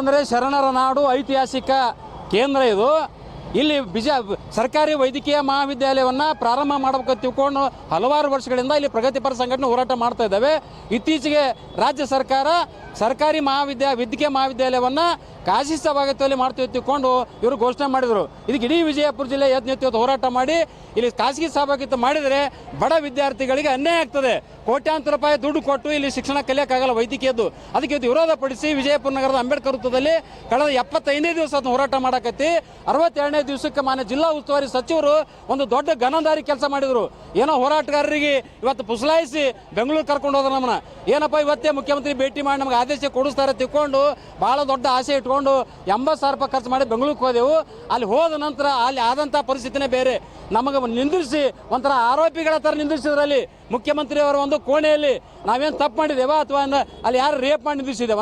ಅಂದರೆ ಶರಣರ ನಾಡು ಐತಿಹಾಸಿಕ ಕೇಂದ್ರ ಇದು. ಇಲ್ಲಿ ಬಿಜ ಸರ್ಕಾರಿ ವೈದ್ಯಕೀಯ ಮಹಾವಿದ್ಯಾಲಯವನ್ನು ಪ್ರಾರಂಭ ಮಾಡಬೇಕಂತ ತಿಳ್ಕೊಂಡು ಹಲವಾರು ವರ್ಷಗಳಿಂದ ಇಲ್ಲಿ ಪ್ರಗತಿಪರ ಸಂಘಟನೆ ಹೋರಾಟ ಮಾಡ್ತಾ ಇದ್ದಾವೆ. ಇತ್ತೀಚೆಗೆ ರಾಜ್ಯ ಸರ್ಕಾರ ಸರ್ಕಾರಿ ಮಹಾವಿದ್ಯಾ, ವೈದ್ಯಕೀಯ ಮಹಾವಿದ್ಯಾಲಯವನ್ನು ಖಾಸಗಿ ಸಭಾಗತ್ವದಲ್ಲಿ ಮಾಡ್ತೀವಿ ತಿಳ್ಕೊಂಡು ಇವರು ಘೋಷಣೆ ಮಾಡಿದರು. ಇದಕ್ಕೆ ಇಡೀ ವಿಜಯಪುರ ಜಿಲ್ಲೆ ಯತ್ನ ಹೋರಾಟ ಮಾಡಿ ಇಲ್ಲಿ ಖಾಸಗಿ ಸಭಾಗಿತ್ತು ಮಾಡಿದರೆ ಬಡ ವಿದ್ಯಾರ್ಥಿಗಳಿಗೆ ಅನ್ಯಾಯ ಆಗ್ತದೆ. ಕೋಟ್ಯಾಂತರ ರೂಪಾಯಿ ದುಡ್ಡು ಕೊಟ್ಟು ಇಲ್ಲಿ ಶಿಕ್ಷಣ ಕಲಿಯೋಕ್ಕಾಗಲ್ಲ ವೈದ್ಯಕೀಯದ್ದು. ಅದಕ್ಕೆ ಇದು ವಿರೋಧ ಪಡಿಸಿ ವಿಜಯಪುರ ನಗರದ ಅಂಬೇಡ್ಕರ್ ವೃತ್ತದಲ್ಲಿ ಕಳೆದ ಎಪ್ಪತ್ತೈದನೇ ದಿವಸ ಹೋರಾಟ ಮಾಡಕತ್ತಿ, ಅರವತ್ತೆರಡನೇ ದಿವಸಕ್ಕೆ ಮಾನ್ಯ ಜಿಲ್ಲಾ ಉಸ್ತುವಾರಿ ಸಚಿವರು ಒಂದು ದೊಡ್ಡ ಗನಂದಾರಿ ಕೆಲಸ ಮಾಡಿದರು. ಏನೋ ಹೋರಾಟಗಾರರಿಗೆ ಇವತ್ತು ಪುಸಲಾಯಿಸಿ ಬೆಂಗಳೂರು ಕರ್ಕೊಂಡು ಹೋದ್ರು ನಮ್ಮನ್ನ. ಏನಪ್ಪ ಇವತ್ತೇ ಮುಖ್ಯಮಂತ್ರಿ ಭೇಟಿ ಮಾಡಿ ನಮ್ಗೆ ಆದೇಶ ಕೊಡಿಸ್ತಾರೆ ತಿಕ್ಕೊಂಡು ಭಾಳ ದೊಡ್ಡ ಆಸೆ ಇಟ್ಕೊಂಡು ಎಂಬತ್ತು ಸಾವಿರ ರೂಪಾಯಿ ಖರ್ಚು ಮಾಡಿ ಬೆಂಗಳೂರಿಗೆ ಹೋದೆವು. ಅಲ್ಲಿ ಹೋದ ನಂತರ ಅಲ್ಲಿ ಆದಂಥ ಪರಿಸ್ಥಿತಿನೇ ಬೇರೆ. ನಮಗೆ ನಿಂದಿರಿಸಿ ಒಂಥರ ಆರೋಪಿಗಳ ಥರ ನಿಂದಿರಿಸಿದ್ರಲ್ಲಿ ಮುಖ್ಯಮಂತ್ರಿಯವರ ಒಂದು ಕೋಣೆಯಲ್ಲಿ ನಾವೇನು ತಪ್ಪು ಮಾಡಿದ್ದೇವಾ ಅಥವಾ ಅಲ್ಲಿ ಯಾರು ರೇಪ್ ಮಾಡಿ ನಿಂದಿಸಿದೆ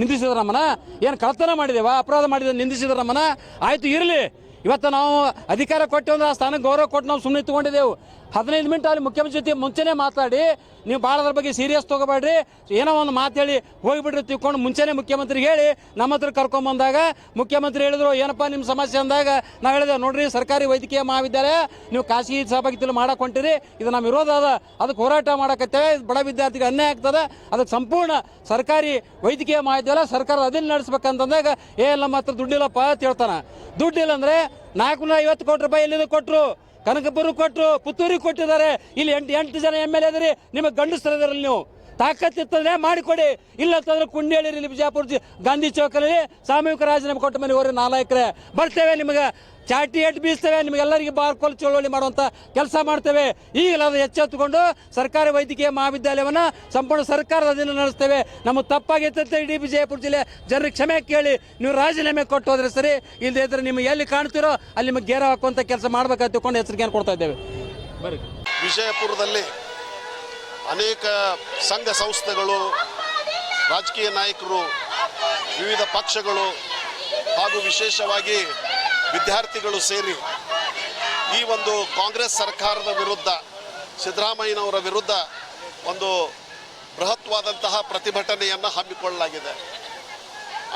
ನಿಂದಿಸಿದ್ರ ನಮ್ಮನ್ನ? ಏನು ಕಳ್ತನ ಮಾಡಿದೇವಾ ಅಪರಾಧ ಮಾಡಿದ ನಿಂದಿಸಿದ್ರ ನಮ್ಮನ್ನ? ಆಯಿತು ಇರಲಿ. ಇವತ್ತು ನಾವು ಅಧಿಕಾರ ಕೊಟ್ಟು ಅಂದ್ರೆ ಆ ಸ್ಥಾನಕ್ಕೆ ಗೌರವ ಕೊಟ್ಟು ನಾವು ಸುಮ್ಮನೆ ಇಟ್ಕೊಂಡಿದ್ದೆವು. ಹದಿನೈದು ಮಿನಿಟ್ ಅಲ್ಲಿ ಮುಖ್ಯಮಂತ್ರಿ ಜೊತೆ ಮುಂಚೆನೇ ಮಾತಾಡಿ, ನೀವು ಭಾಳ ಅದ್ರ ಬಗ್ಗೆ ಸೀರಿಯಸ್ ತೊಗೋಬೇಡ್ರಿ. ಏನೋ ಒಂದು ಮಾತು ಹೇಳಿ ಹೋಗಿಬಿಡ್ರಿ ತಿಳ್ಕೊಂಡು ಮುಂಚೆನೇ ಮುಖ್ಯಮಂತ್ರಿಗೆ ಹೇಳಿ, ನಮ್ಮ ಹತ್ರ ಕರ್ಕೊಂಬಂದಾಗ ಮುಖ್ಯಮಂತ್ರಿ ಹೇಳಿದ್ರು, ಏನಪ್ಪ ನಿಮ್ಮ ಸಮಸ್ಯೆ ಅಂದಾಗ ನಾವು ಹೇಳಿದೆ ನೋಡ್ರಿ ಸರ್ಕಾರಿ ವೈದ್ಯಕೀಯ ಮಹಾವಿದ್ಯಾಲಯ, ನೀವು ಖಾಸಗಿ ಸಹಭಾಗಿತ್ವದಲ್ಲಿ ಮಾಡಕ್ಕೆ ಹೊಂಟಿರಿ ಇದು ನಮ್ಮ ವಿರೋಧ ಅದ, ಅದಕ್ಕೆ ಹೋರಾಟ ಮಾಡಕತ್ತೇವೆ, ಬಡ ವಿದ್ಯಾರ್ಥಿಗೆ ಅನ್ಯಾಯ ಆಗ್ತದೆ, ಅದಕ್ಕೆ ಸಂಪೂರ್ಣ ಸರ್ಕಾರಿ ವೈದ್ಯಕೀಯ ಮಹಾವಿದ್ಯಾಲಯ ಸರ್ಕಾರ ಅದಿಲ್ ನಡೆಸ್ಬೇಕಂತಂದಾಗ, ಏ ನಮ್ಮ ಹತ್ರ ದುಡ್ಡಿಲ್ಲಪ್ಪ ಅಂತ ಹೇಳ್ತಾನೆ. ದುಡ್ಡಿಲ್ಲ ಅಂದರೆ ನಾಲ್ಕುನೂರ ಐವತ್ತು ಕೋಟಿ ರೂಪಾಯಿ ಎಲ್ಲಿದ್ದು ಕೊಟ್ಟರು ಕನಕಪುರ ಕೊಟ್ಟರು ಪುತ್ತೂರಿಗೆ ಕೊಟ್ಟಿದ್ದಾರೆ. ಇಲ್ಲಿ ಎಂಟು ಎಂಟು ಜನ ಎಂ ಎಲ್ ಎ ಅದರಿ ನಿಮಗೆ ಗಂಡಸ್ತರದಲ್ಲಿ ನೀವು. ತಾಕತ್ತಿತ್ತಂದ್ರೆ ಮಾಡಿಕೊಡಿ. ಇಲ್ಲ ಅಂತಂದ್ರೆ ಕುಂಡೇಳಿ ಬಿಜಾಪುರ ಗಾಂಧಿ ಚೌಕಲ್ಲಿ ಸಾಮೂಹಿಕ ರಾಜೀನಾಮೆ ಕೊಟ್ಟ ಮನೆ ಹೋರಿ ಎಕರೆ. ಬರ್ತೇವೆ ನಿಮಗೆ. ಚಾಟಿ ಎಟ್ ಬೀಸ್ತೇವೆ ನಿಮಗೆಲ್ಲರಿಗೆ ಬಾರ್ಕೋಲ್ ಚಳುವಳಿ ಮಾಡುವಂಥ ಕೆಲಸ ಮಾಡ್ತೇವೆ. ಈಗಲೇ ಅದು ಎಚ್ಚೆತ್ತುಕೊಂಡು ಸರ್ಕಾರಿ ವೈದ್ಯಕೀಯ ಮಹಾವಿದ್ಯಾಲಯವನ್ನು ಸಂಪೂರ್ಣ ಸರ್ಕಾರದ ಅಧೀನ ನಡೆಸ್ತೇವೆ. ನಮ್ಮ ತಪ್ಪಾಗಿತ್ತಂತೆ ಇಡೀ ವಿಜಯಪುರ ಜಿಲ್ಲೆ. ಜನರಿಗೆ ಕ್ಷಮೆ ಕೇಳಿ, ನೀವು ರಾಜೀನಾಮೆ ಕೊಟ್ಟು ಹೋದ್ರೆ ಸರಿ ಇಲ್ಲದೇ ಇದ್ರೆ ನಿಮಗೆ ಎಲ್ಲಿ ಕಾಣ್ತಿರೋ ಅಲ್ಲಿ ನಿಮಗೆ ಗೇರ ಹಾಕುವಂಥ ಕೆಲಸ ಮಾಡ್ಬೇಕಂತ ತಿಳ್ಕೊಂಡು ಎಚ್ಚರಿಕೆಯನ್ನು ಕೊಡ್ತಾ ಇದ್ದೇವೆ. ವಿಜಯಪುರದಲ್ಲಿ ಅನೇಕ ಸಂಘ ಸಂಸ್ಥೆಗಳು, ರಾಜಕೀಯ ನಾಯಕರು, ವಿವಿಧ ಪಕ್ಷಗಳು ಹಾಗೂ ವಿಶೇಷವಾಗಿ ವಿದ್ಯಾರ್ಥಿಗಳು ಸೇರಿ ಈ ಒಂದು ಕಾಂಗ್ರೆಸ್ ಸರ್ಕಾರದ ವಿರುದ್ಧ, ಸಿದ್ದರಾಮಯ್ಯನವರ ವಿರುದ್ಧ ಒಂದು ಬೃಹತ್ವಾದಂತಹ ಪ್ರತಿಭಟನೆಯನ್ನು ಹಮ್ಮಿಕೊಳ್ಳಲಾಗಿದೆ.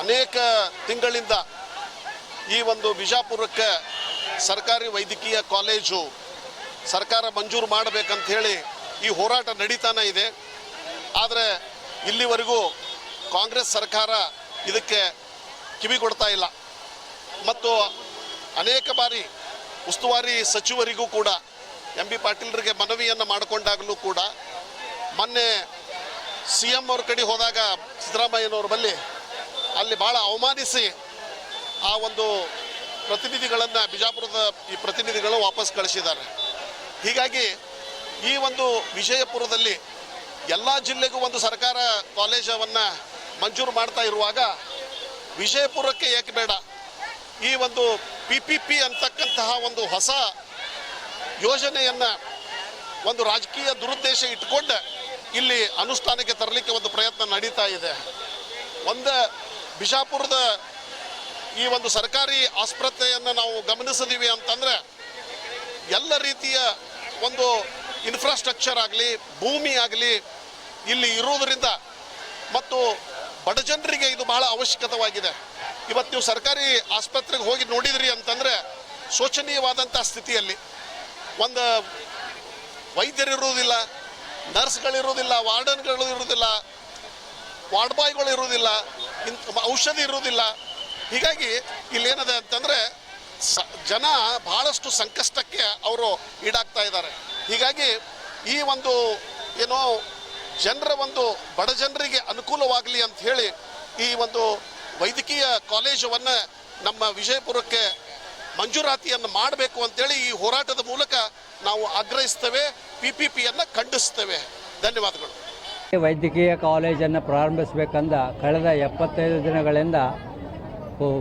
ಅನೇಕ ತಿಂಗಳಿಂದ ಈ ಒಂದು ಬಿಜಾಪುರಕ್ಕೆ ಸರ್ಕಾರಿ ವೈದ್ಯಕೀಯ ಕಾಲೇಜು ಸರ್ಕಾರ ಮಂಜೂರು ಮಾಡಬೇಕಂತ ಹೇಳಿ ಈ ಹೋರಾಟ ನಡೀತಾನೆ ಇದೆ. ಆದರೆ ಇಲ್ಲಿವರೆಗೂ ಕಾಂಗ್ರೆಸ್ ಸರ್ಕಾರ ಇದಕ್ಕೆ ಕಿವಿ ಕೊಡ್ತಾ ಇಲ್ಲ. ಮತ್ತು ಅನೇಕ ಬಾರಿ ಉಸ್ತುವಾರಿ ಸಚಿವರಿಗೂ ಕೂಡ, ಎಂ ಬಿ ಪಾಟೀಲ್ರಿಗೆ ಮನವಿಯನ್ನು ಮಾಡಿಕೊಂಡಾಗಲೂ ಕೂಡ, ಮೊನ್ನೆ ಸಿ ಎಂ ಅವ್ರ ಕಡೆ ಹೋದಾಗ ಸಿದ್ದರಾಮಯ್ಯನವ್ರ ಬಳಿ ಅಲ್ಲಿ ಭಾಳ ಅವಮಾನಿಸಿ ಆ ಒಂದು ಪ್ರತಿನಿಧಿಗಳನ್ನು, ಬಿಜಾಪುರದ ಈ ಪ್ರತಿನಿಧಿಗಳು ವಾಪಸ್ ಕಳಿಸಿದ್ದಾರೆ. ಹೀಗಾಗಿ ಈ ಒಂದು ವಿಜಯಪುರದಲ್ಲಿ ಎಲ್ಲ ಜಿಲ್ಲೆಗೂ ಒಂದು ಸರ್ಕಾರ ಕಾಲೇಜವನ್ನು ಮಂಜೂರು ಮಾಡ್ತಾ ಇರುವಾಗ ವಿಜಯಪುರಕ್ಕೆ ಏಕೆ ಬೇಡ? ಈ ಒಂದು ಪಿ ಪಿ ಪಿ ಅಂತಕ್ಕಂತಹ ಒಂದು ಹೊಸ ಯೋಜನೆಯನ್ನು ಒಂದು ರಾಜಕೀಯ ದುರುದ್ದೇಶ ಇಟ್ಕೊಂಡು ಇಲ್ಲಿ ಅನುಷ್ಠಾನಕ್ಕೆ ತರಲಿಕ್ಕೆ ಒಂದು ಪ್ರಯತ್ನ ನಡೀತಾ ಇದೆ. ಒಂದು ಬಿಜಾಪುರದ ಈ ಒಂದು ಸರ್ಕಾರಿ ಆಸ್ಪತ್ರೆಯನ್ನು ನಾವು ಗಮನಿಸಿದೀವಿ ಅಂತಂದ್ರೆ ಎಲ್ಲ ರೀತಿಯ ಒಂದು ಇನ್ಫ್ರಾಸ್ಟ್ರಕ್ಚರ್ ಆಗಲಿ, ಭೂಮಿ ಆಗಲಿ ಇಲ್ಲಿ ಇರುವುದರಿಂದ ಮತ್ತು ಬಡ ಜನರಿಗೆ ಇದು ಬಹಳ ಅವಶ್ಯಕತವಾಗಿದೆ. ಇವತ್ತು ನೀವು ಸರ್ಕಾರಿ ಆಸ್ಪತ್ರೆಗೆ ಹೋಗಿ ನೋಡಿದ್ರಿ ಅಂತಂದ್ರೆ ಶೋಚನೀಯವಾದಂಥ ಸ್ಥಿತಿಯಲ್ಲಿ. ಒಂದು ವೈದ್ಯರಿರುವುದಿಲ್ಲ, ನರ್ಸ್ಗಳಿರುವುದಿಲ್ಲ ವಾರ್ಡನ್ಗಳು ಇರುವುದಿಲ್ಲ ವಾರ್ಡ್ ಬಾಯ್ಗಳು ಇರುವುದಿಲ್ಲ ಔಷಧಿ ಇರುವುದಿಲ್ಲ. ಹೀಗಾಗಿ ಇಲ್ಲೇನಿದೆ ಅಂತಂದರೆ ಸ ಜನ ಬಹಳಷ್ಟು ಸಂಕಷ್ಟಕ್ಕೆ ಅವರು ಈಡಾಗ್ತಾ ಇದ್ದಾರೆ. ಹೀಗಾಗಿ ಈ ಒಂದು ಏನೋ ಜನರ ಒಂದು ಬಡ ಜನರಿಗೆ ಅನುಕೂಲವಾಗಲಿ ಅಂತ ಹೇಳಿ ಈ ಒಂದು ವೈದ್ಯಕೀಯ ಕಾಲೇಜವನ್ನು ನಮ್ಮ ವಿಜಯಪುರಕ್ಕೆ ಮಂಜೂರಾತಿಯನ್ನು ಮಾಡಬೇಕು ಅಂತೇಳಿ ಈ ಹೋರಾಟದ ಮೂಲಕ ನಾವು ಆಗ್ರಹಿಸ್ತೇವೆ ಪಿ ಪಿ ಪಿಯನ್ನು ಖಂಡಿಸ್ತೇವೆ. ಧನ್ಯವಾದಗಳು. ವೈದ್ಯಕೀಯ ಕಾಲೇಜನ್ನು ಪ್ರಾರಂಭಿಸಬೇಕಂದ ಕಳೆದ ಎಪ್ಪತ್ತೈದು ದಿನಗಳಿಂದ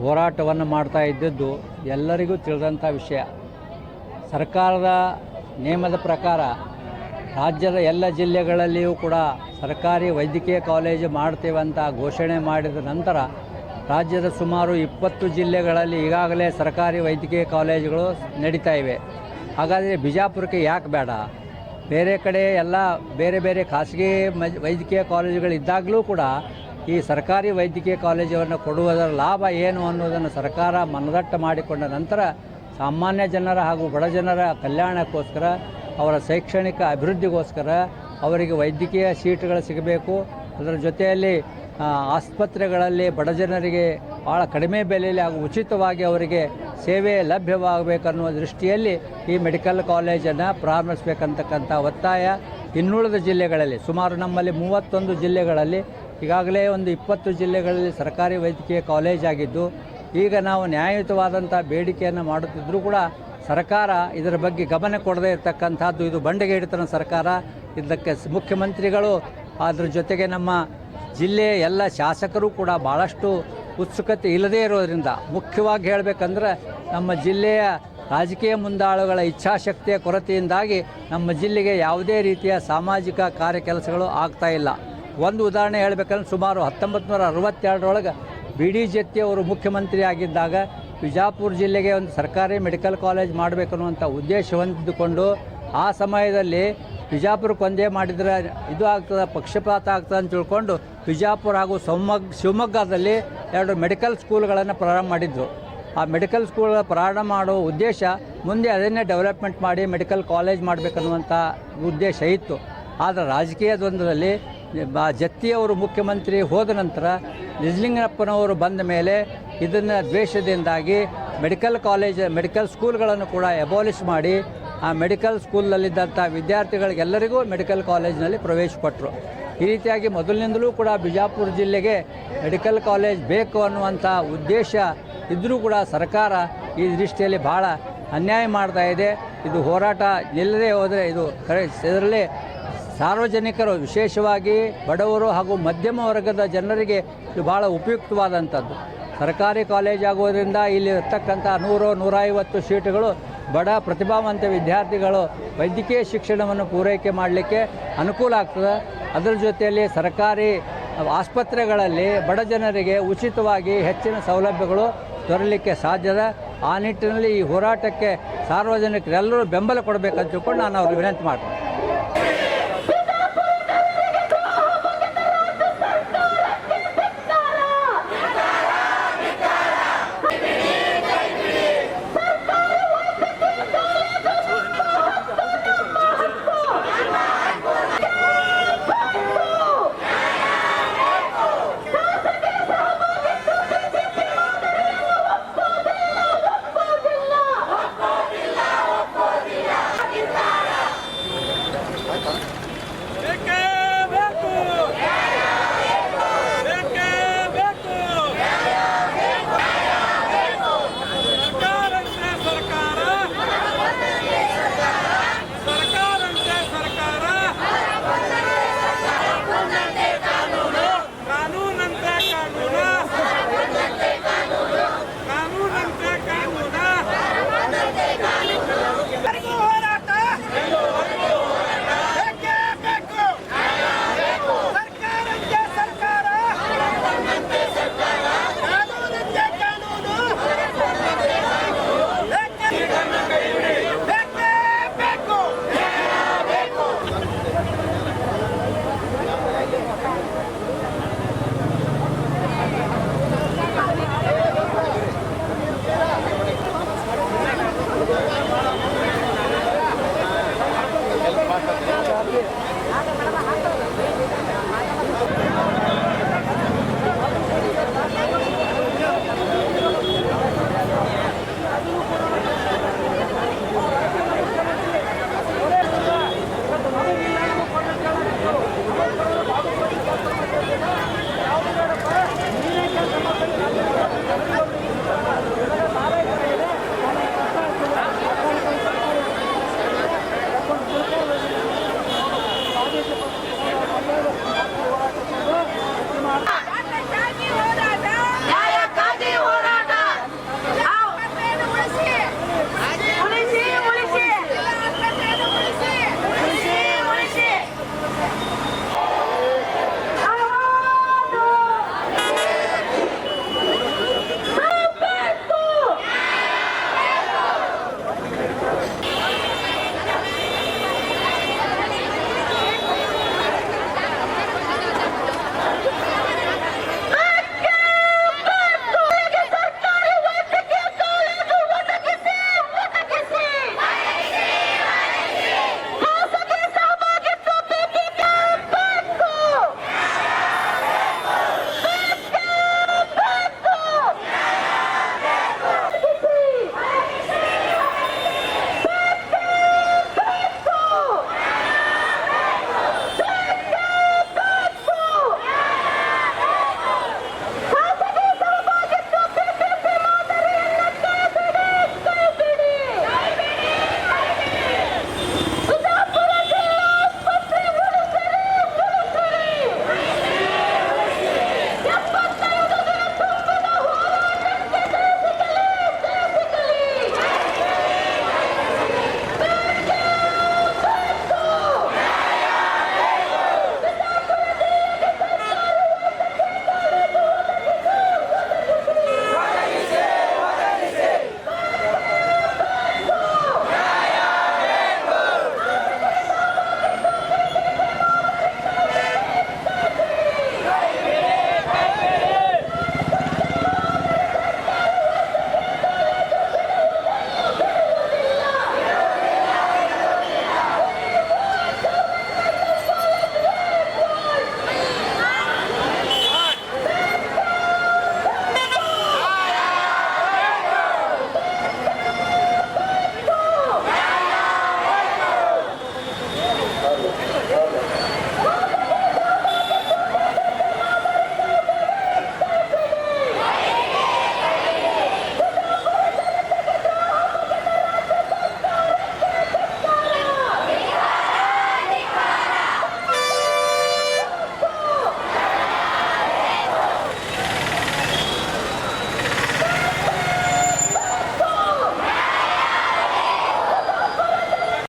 ಹೋರಾಟವನ್ನು ಮಾಡ್ತಾ ಇದ್ದದ್ದು ಎಲ್ಲರಿಗೂ ತಿಳಿದಂಥ ವಿಷಯ. ಸರ್ಕಾರದ ನಿಯಮದ ಪ್ರಕಾರ ರಾಜ್ಯದ ಎಲ್ಲ ಜಿಲ್ಲೆಗಳಲ್ಲಿಯೂ ಕೂಡ ಸರ್ಕಾರಿ ವೈದ್ಯಕೀಯ ಕಾಲೇಜು ಅಂತ ಘೋಷಣೆ ಮಾಡಿದ ನಂತರ ರಾಜ್ಯದ ಸುಮಾರು ಇಪ್ಪತ್ತು ಜಿಲ್ಲೆಗಳಲ್ಲಿ ಈಗಾಗಲೇ ಸರ್ಕಾರಿ ವೈದ್ಯಕೀಯ ಕಾಲೇಜುಗಳು ನಡೀತಾ ಇವೆ. ಹಾಗಾದರೆ ಬಿಜಾಪುರಕ್ಕೆ ಯಾಕೆ ಬೇಡ? ಬೇರೆ ಕಡೆ ಎಲ್ಲ ಬೇರೆ ಬೇರೆ ಖಾಸಗಿ ವೈದ್ಯಕೀಯ ಕಾಲೇಜುಗಳಿದ್ದಾಗಲೂ ಕೂಡ ಈ ಸರ್ಕಾರಿ ವೈದ್ಯಕೀಯ ಕಾಲೇಜನ್ನು ಕೊಡುವುದರ ಲಾಭ ಏನು ಅನ್ನೋದನ್ನು ಸರ್ಕಾರ ಮನದಟ್ಟು ಮಾಡಿಕೊಂಡ ನಂತರ ಸಾಮಾನ್ಯ ಜನರ ಹಾಗೂ ಬಡ ಜನರ ಕಲ್ಯಾಣಕ್ಕೋಸ್ಕರ, ಅವರ ಶೈಕ್ಷಣಿಕ ಅಭಿವೃದ್ಧಿಗೋಸ್ಕರ ಅವರಿಗೆ ವೈದ್ಯಕೀಯ ಸೀಟ್ಗಳು ಸಿಗಬೇಕು. ಅದರ ಜೊತೆಯಲ್ಲಿ ಆಸ್ಪತ್ರೆಗಳಲ್ಲಿ ಬಡ ಜನರಿಗೆ ಭಾಳ ಕಡಿಮೆ ಬೆಲೆಯಲ್ಲಿ ಹಾಗೂ ಉಚಿತವಾಗಿ ಅವರಿಗೆ ಸೇವೆ ಲಭ್ಯವಾಗಬೇಕನ್ನುವ ದೃಷ್ಟಿಯಲ್ಲಿ ಈ ಮೆಡಿಕಲ್ ಕಾಲೇಜನ್ನು ಪ್ರಾರಂಭಿಸಬೇಕಂತಕ್ಕಂಥ ಒತ್ತಾಯ ಇನ್ನುಳಿದ ಜಿಲ್ಲೆಗಳಲ್ಲಿ, ಸುಮಾರು ನಮ್ಮಲ್ಲಿ ಮೂವತ್ತೊಂದು ಜಿಲ್ಲೆಗಳಲ್ಲಿ, ಈಗಾಗಲೇ ಒಂದು ಇಪ್ಪತ್ತು ಜಿಲ್ಲೆಗಳಲ್ಲಿ ಸರ್ಕಾರಿ ವೈದ್ಯಕೀಯ ಕಾಲೇಜ್ ಆಗಿದ್ದು, ಈಗ ನಾವು ನ್ಯಾಯಯುತವಾದಂಥ ಬೇಡಿಕೆಯನ್ನು ಮಾಡುತ್ತಿದ್ದರೂ ಕೂಡ ಸರ್ಕಾರ ಇದರ ಬಗ್ಗೆ ಗಮನ ಕೊಡದೇ ಇರತಕ್ಕಂಥದ್ದು ಇದು ಬಂಡೆಗೇಡಿತನ ಸರ್ಕಾರ. ಇದಕ್ಕೆ ಮುಖ್ಯಮಂತ್ರಿಗಳು ಅದರ ಜೊತೆಗೆ ನಮ್ಮ ಜಿಲ್ಲೆಯ ಎಲ್ಲ ಶಾಸಕರು ಕೂಡ ಭಾಳಷ್ಟು ಉತ್ಸುಕತೆ ಇಲ್ಲದೇ ಇರೋದರಿಂದ ಮುಖ್ಯವಾಗಿ ಹೇಳಬೇಕಂದ್ರೆ ನಮ್ಮ ಜಿಲ್ಲೆಯ ರಾಜಕೀಯ ಮುಂದಾಳುಗಳ ಇಚ್ಛಾಶಕ್ತಿಯ ಕೊರತೆಯಿಂದಾಗಿ ನಮ್ಮ ಜಿಲ್ಲೆಗೆ ಯಾವುದೇ ರೀತಿಯ ಸಾಮಾಜಿಕ ಕಾರ್ಯ ಕೆಲಸಗಳು ಆಗ್ತಾ ಇಲ್ಲ. ಒಂದು ಉದಾಹರಣೆ ಹೇಳಬೇಕಂದ್ರೆ ಸುಮಾರು ಹತ್ತೊಂಬತ್ತು ನೂರ ಅರವತ್ತೆರಡರೊಳಗೆ ಬಿ ಡಿ ಜತ್ತಿ ಅವರು ಮುಖ್ಯಮಂತ್ರಿ ಆಗಿದ್ದಾಗ ಬಿಜಾಪುರ ಜಿಲ್ಲೆಗೆ ಒಂದು ಸರ್ಕಾರಿ ಮೆಡಿಕಲ್ ಕಾಲೇಜ್ ಮಾಡಬೇಕನ್ನುವಂಥ ಉದ್ದೇಶ ಹೊಂದಿದ್ದುಕೊಂಡು ಆ ಸಮಯದಲ್ಲಿ ಬಿಜಾಪುರಕ್ಕೆ ಒಂದೇ ಮಾಡಿದರೆ ಇದು ಆಗ್ತದೆ, ಪಕ್ಷಪಾತ ಆಗ್ತದೆ ಅಂತ ತಿಳ್ಕೊಂಡು ಬಿಜಾಪುರ ಹಾಗೂ ಶಿವಮೊಗ್ಗ, ಶಿವಮೊಗ್ಗದಲ್ಲಿ ಎರಡು ಮೆಡಿಕಲ್ ಸ್ಕೂಲ್ಗಳನ್ನು ಪ್ರಾರಂಭ ಮಾಡಿದ್ರು. ಆ ಮೆಡಿಕಲ್ ಸ್ಕೂಲ್ ಪ್ರಾರಂಭ ಮಾಡೋ ಉದ್ದೇಶ ಮುಂದೆ ಅದನ್ನೇ ಡೆವಲಪ್ಮೆಂಟ್ ಮಾಡಿ ಮೆಡಿಕಲ್ ಕಾಲೇಜ್ ಮಾಡಬೇಕನ್ನುವಂಥ ಉದ್ದೇಶ ಇತ್ತು. ಆದರೆ ರಾಜಕೀಯ ದ್ವಂದ್ವದಲ್ಲಿ ಜತ್ತಿಯವರು ಮುಖ್ಯಮಂತ್ರಿ ಹೋದ ನಂತರ ನಿಜಲಿಂಗಪ್ಪನವರು ಬಂದ ಮೇಲೆ ಇದನ್ನು ದ್ವೇಷದಿಂದಾಗಿ ಮೆಡಿಕಲ್ ಕಾಲೇಜ್, ಮೆಡಿಕಲ್ ಸ್ಕೂಲ್ಗಳನ್ನು ಕೂಡ ಎಬಾಲಿಷ್ ಮಾಡಿ ಆ ಮೆಡಿಕಲ್ ಸ್ಕೂಲ್ನಲ್ಲಿದ್ದಂಥ ವಿದ್ಯಾರ್ಥಿಗಳಿಗೆಲ್ಲರಿಗೂ ಮೆಡಿಕಲ್ ಕಾಲೇಜಿನಲ್ಲಿ ಪ್ರವೇಶ ಕೊಟ್ಟರು. ಈ ರೀತಿಯಾಗಿ ಮೊದಲಿನಿಂದಲೂ ಕೂಡ ಬಿಜಾಪುರ ಜಿಲ್ಲೆಗೆ ಮೆಡಿಕಲ್ ಕಾಲೇಜ್ ಬೇಕು ಅನ್ನುವಂಥ ಉದ್ದೇಶ ಇದ್ದರೂ ಕೂಡ ಸರ್ಕಾರ ಈ ದೃಷ್ಟಿಯಲ್ಲಿ ಭಾಳ ಅನ್ಯಾಯ ಮಾಡ್ತಾ ಇದೆ. ಇದು ಹೋರಾಟ ನಿಲ್ಲದೆ ಹೋದರೆ ಇದು ಇದರಲ್ಲಿ ಸಾರ್ವಜನಿಕರು ವಿಶೇಷವಾಗಿ ಬಡವರು ಹಾಗೂ ಮಧ್ಯಮ ವರ್ಗದ ಜನರಿಗೆ ಇದು ಭಾಳ ಉಪಯುಕ್ತವಾದಂಥದ್ದು. ಸರ್ಕಾರಿ ಕಾಲೇಜ್ ಆಗೋದ್ರಿಂದ ಇಲ್ಲಿ ಇರ್ತಕ್ಕಂಥ ನೂರು ನೂರೈವತ್ತು ಸೀಟುಗಳು ಬಡ ಪ್ರತಿಭಾವಂತ ವಿದ್ಯಾರ್ಥಿಗಳು ವೈದ್ಯಕೀಯ ಶಿಕ್ಷಣವನ್ನು ಪೂರೈಕೆ ಮಾಡಲಿಕ್ಕೆ ಅನುಕೂಲ ಆಗ್ತದೆ. ಅದರ ಜೊತೆಯಲ್ಲಿ ಸರ್ಕಾರಿ ಆಸ್ಪತ್ರೆಗಳಲ್ಲಿ ಬಡ ಜನರಿಗೆ ಉಚಿತವಾಗಿ ಹೆಚ್ಚಿನ ಸೌಲಭ್ಯಗಳು ದೊರಲಿಕ್ಕೆ ಸಾಧ್ಯದ. ಆ ನಿಟ್ಟಿನಲ್ಲಿ ಈ ಹೋರಾಟಕ್ಕೆ ಸಾರ್ವಜನಿಕರೆಲ್ಲರೂ ಬೆಂಬಲ ಕೊಡಬೇಕಂತ ತಿಳ್ಕೊಂಡು ನಾನು ಅವ್ರಿಗೆ ವಿನಂತಿ ಮಾಡ್ತೀನಿ.